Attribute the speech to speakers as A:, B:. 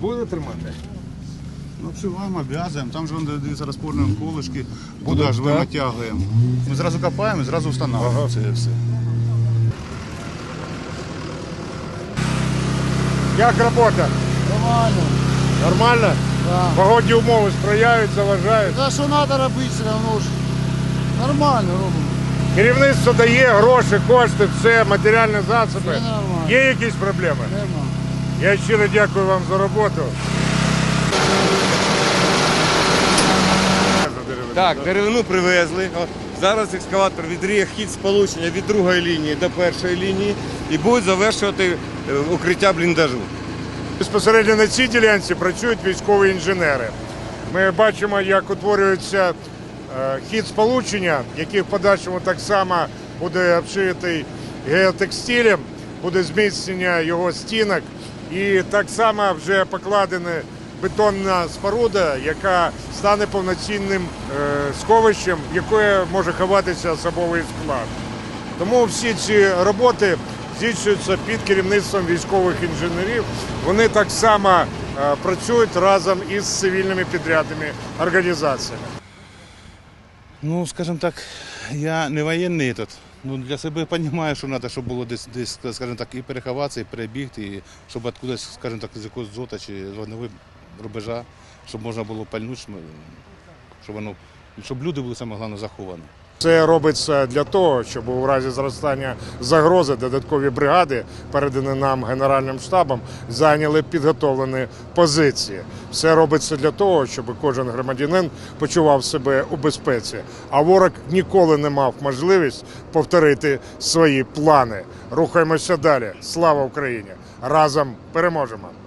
A: Буде тримати?
B: Ну, обшиваємо, обв'язуємо. Там же дивіться, розпорнуємо колишки, туди ж
A: так?
B: натягуємо. Ми зразу копаємо і зразу встановлюємо. Це все.
A: Як робота?
C: Нормально.
A: Нормально?
C: Да.
A: Погодні умови сприяють, заважають.
C: Та що треба робити, все одно ж. Нормально робимо.
A: Керівництво дає гроші, кошти, все, матеріальні засоби.
C: Все нормально.
A: Є якісь проблеми?
C: Нема.
A: Я щиро дякую вам за роботу.
D: Так, деревину привезли. Зараз екскаватор відріє хід сполучення від другої лінії до першої лінії і буде завершувати е, укриття бліндажу.
A: Безпосередньо на цій ділянці працюють військові інженери. Ми бачимо, як утворюється е, хід сполучення, який в подальшому так само буде обшитий геотекстилем, буде зміцнення його стінок, і так само вже покладена бетонна споруда, яка стане повноцінним е, сховищем, яке може ховатися особовий склад. Тому всі ці роботи здійснюються під керівництвом військових інженерів. Вони так само е, працюють разом із цивільними підрядними організаціями.
B: Ну, скажімо так, я не воєнний тут. Ну, для себе розумію, що треба, щоб було десь, десь, скажімо так, і переховатися, і перебігти, і щоб откудись, скажімо так, з якогось зота чи з вогневого рубежа, щоб можна було пальнути, щоб- воно, щоб люди були саме головне заховані.
A: Це робиться для того, щоб у разі зростання загрози додаткові бригади, передані нам Генеральним штабом, зайняли підготовлені позиції. Все робиться для того, щоб кожен громадянин почував себе у безпеці. А ворог ніколи не мав можливість повторити свої плани. Рухаємося далі. Слава Україні! Разом переможемо!